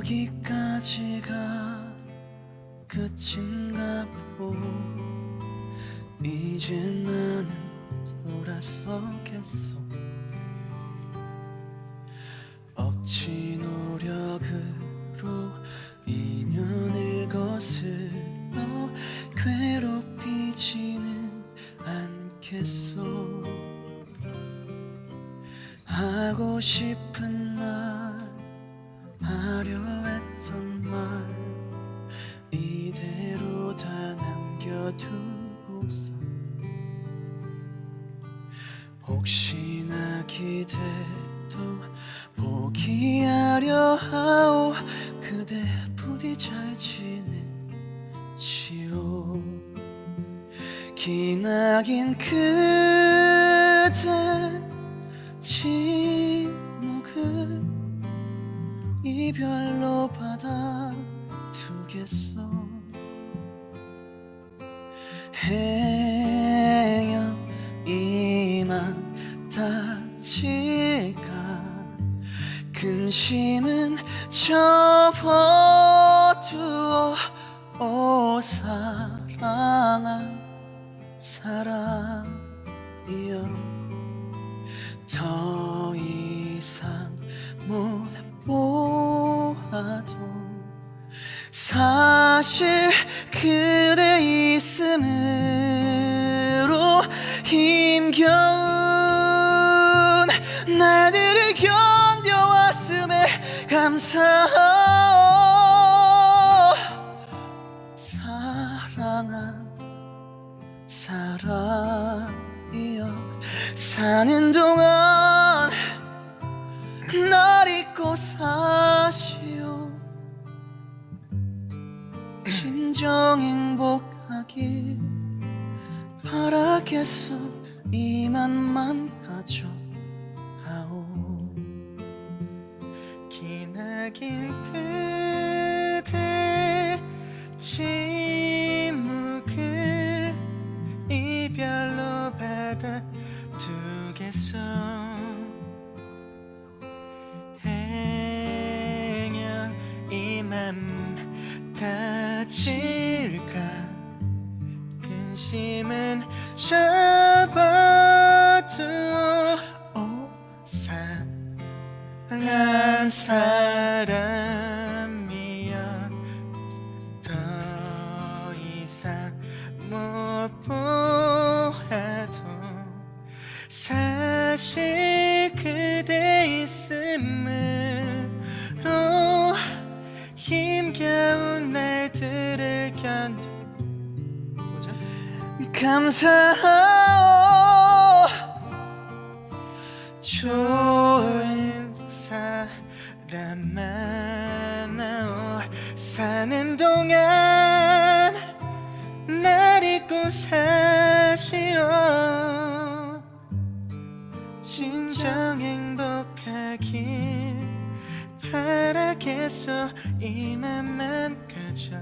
여기까지가 끝인가 보고 이제 나는 돌아서겠어 억지 노력으로 인연을 거슬러 괴롭히지는 않겠소. 하고 싶은 말 하려 했던 말 이대로 다 남겨두고서 혹시나 기대도 포기하려 하오 그대 부디 잘 지내지요. 기나긴 그대 침묵을 이별로 받아두겠어. 행여 이만 다칠까? 근심은 접어두어. 오 사랑한 사랑이여. 더 이상 못 보아도 사실 그대 있음으로 힘겨운 날들을 견뎌왔음에 감사하오. 사랑한 사랑이여 사는 동안 날 잊고 사시오. 진정 행복하길 바라겠어 이만만 가져가오 한 사람이여 더 이상 못 보아도 사실 그대 있음으로 힘겨운 날들을 견뎌 감사하오. 좋은 만나오 사는 동안 날 잊고 사시오. 진정 행복하길 바라겠어 이맘만 가져